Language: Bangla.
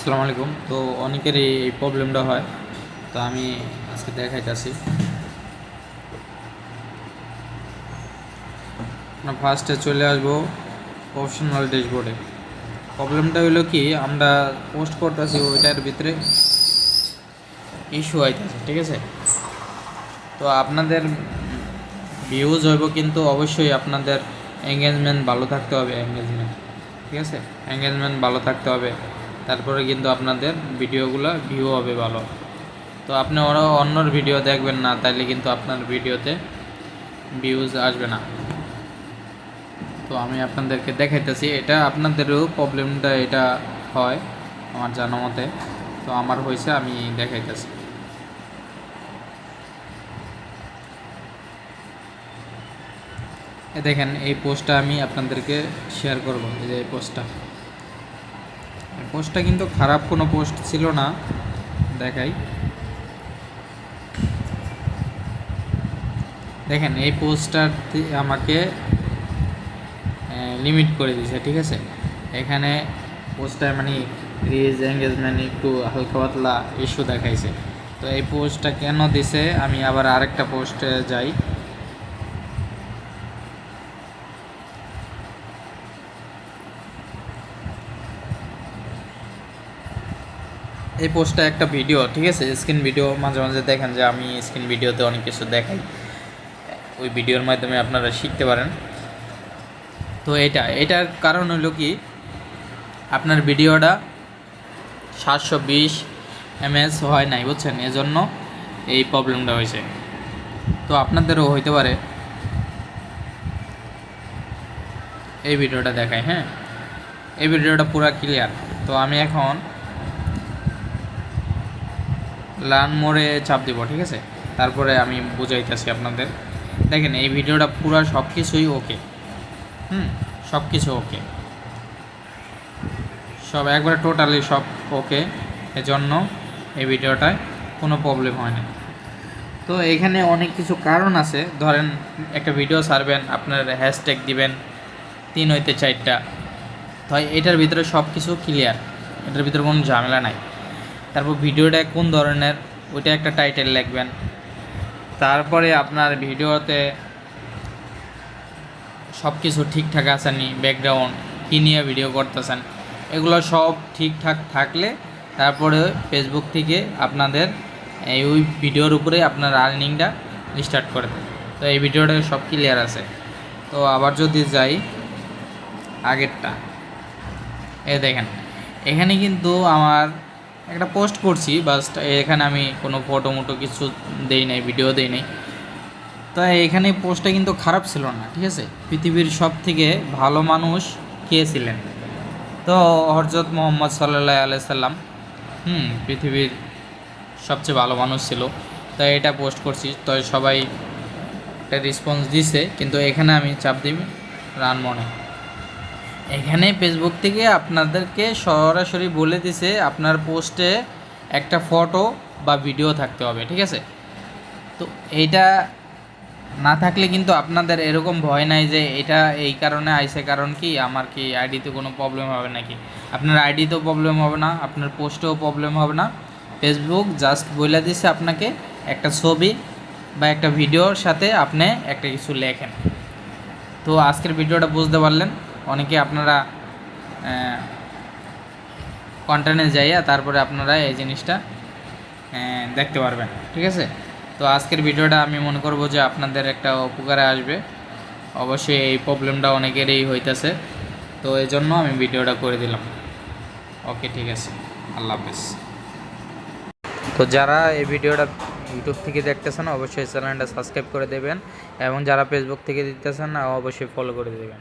আসসালামু আলাইকুম। তো অনেকেরই এই প্রবলেমটা হয়, তো আমি আজকে দেখাইতেছি। আমরা ফার্স্টে চলে আসব প্রফেশনাল ড্যাশবোর্ডে প্রবলেমটা হলো কি, আমরা পোস্ট করতেছি ওইটার ভিতরে ইস্যু হইতেছে ঠিক আছে? তো আপনাদের ভিউজ হইব কিন্তু অবশ্যই আপনাদের এঙ্গেজমেন্ট ভালো থাকতে হবে এঙ্গেজমেন্ট ঠিক আছে? এঙ্গেজমেন্ট ভালো থাকতে হবে। তারপরে কিন্তু আপনাদের ভিডিওগুলো ভিউ হবে ভালো। তো আপনি ওরা অন্যর ভিডিও দেখবেন না, তাইলে কিন্তু আপনার ভিডিওতে ভিউজ আসবে না। তো আমি আপনাদেরকে দেখাইতেছি, এটা আপনাদেরও প্রবলেমটা এটা হয় আমার জানা মতে। তো আমার হয়েছে আমি দেখাইতেছি। দেখেন, এই পোস্টটা আমি আপনাদেরকে শেয়ার করব, এই যে এই পোস্টটা পোস্টটা কিন্তু খারাপ কোনো পোস্ট ছিল না। দেখাই। দেখেন, এই পোস্টটা আমাকে লিমিট করে দিয়েছে ঠিক আছে? এখানে পোস্টটা মানে রিজ এঙ্গেজমেন্ট, একটু হালকা পাতলা ইস্যু দেখাইছে। তো এই পোস্টটা কেন দিছে? আমি আবার আরেকটা পোস্টে যাই। এই পোস্টটা একটা ভিডিও, ঠিক আছে? স্ক্রিন ভিডিও, মাঝে মাঝে দেখেন যে আমি স্ক্রিন ভিডিওতে অনেক কিছু দেখাই। ওই ভিডিওর মাধ্যমে আপনারা শিখতে পারেন। তো এটা, এটার কারণ হলো কি? আপনার ভিডিওটা সাতশো বিশ এমএস হয় নাই, বুঝছেন? এজন্য এই প্রবলেমটা হয়েছে। তো আপনাদেরও হইতে পারে এই ভিডিওটা দেখাই হ্যাঁ? এই ভিডিওটা পুরো ক্লিয়ার তো আমি এখন লার্ন মোড়ে চাপ দিব, ঠিক আছে? তারপরে আমি বুঝাইতেছি আপনাদের। দেখেন, এই ভিডিওটা পুরো সব কিছুই ওকে। হুম সব কিছু ওকে। সব একবারে টোটালি সব ওকে। এজন্য এই ভিডিওটায় কোনো প্রবলেম হয় না। তো এখানে অনেক কিছু কারণ আছে। ধরেন, একটা ভিডিও ছাড়বেন, আপনার হ্যাশট্যাগ দিবেন, তিন হইতে চারটা। তো এটার ভিতরে সব কিছু ক্লিয়ার এটার ভিতরে কোনো ঝামেলা নাই। তারপর ভিডিওটা কোন ধরনের? ওইটা একটা টাইটেল লিখবেন। তারপরে আপনার ভিডিওতে সব কিছু ঠিকঠাক আছে নি ব্যাকগ্রাউন্ড কী নিয়ে ভিডিও করতেছেন, এগুলো সব ঠিকঠাক থাকলে তারপরে ফেসবুক থেকে আপনাদের এই ওই ভিডিওর উপরে আপনার আর্নিংটা স্টার্ট করে তো এই ভিডিওটা সব ক্লিয়ার আছে। তো আবার যদি যাই, আগেরটা। এ দেখেন, এখানে কিন্তু আমার একটা পোস্ট করছি বাস এখানে আমি কোনো ফটো মোটো কিছু দেই নাই ভিডিও দেই নাই। তো এখানে পোস্টটা কিন্তু খারাপ ছিল না, ঠিক আছে? পৃথিবীর সব থেকে ভালো মানুষ কে ছিলেন? তো হরজত মোহাম্মদ সাল্লাহ আলাইসাল্লাম হুম, পৃথিবীর সবচেয়ে ভালো মানুষ ছিল। তো এটা পোস্ট করছি, তো সবাই একটা রেসপন্স দিছে, কিন্তু এখানে আমি চাপ দিই, রান মনে এখানে ফেসবুক থেকে আপনাদেরকে সরাসরি বলে দিছে, আপনার পোস্টে একটা ফটো বা ভিডিও থাকতে হবে, ঠিক আছে? তো এইটা না থাকলে কিন্তু আপনাদের এরকম ভয় নাই যে এটা এই কারণে আইসে কারণ কি, আমার কি আইডিতে কোনো প্রবলেম হবে নাকি? আপনার আইডিতেও প্রবলেম হবে না, আপনার পোস্টেও প্রবলেম হবে না। ফেসবুক জাস্ট বলে দিছে আপনাকে একটা ছবি বা একটা ভিডিওর সাথে আপনি একটা কিছু লেখেন। তো আজকের ভিডিওটা বুঝতে পারলেন। অনেকে আপনারা কন্টেন্টে যাইয়া তারপরে আপনারা এই জিনিসটা দেখতে পারবেন, ঠিক আছে? তো আজকের ভিডিওটা আমি মনে করব যে আপনাদের একটা উপকারে আসবে। অবশ্যই এই প্রবলেমটা অনেকেরই হইতেছে। তো এই জন্য আমি ভিডিওটা করে দিলাম। ওকে, ঠিক আছে। আল্লাহ হাফেজ। তো যারা এই ভিডিওটা ইউটিউব থেকে দেখতেছেন, অবশ্যই চ্যানেলটা সাবস্ক্রাইব করে দেবেন এবং যারা ফেসবুক থেকে দিতেছেন অবশ্যই ফলো করে দেবেন।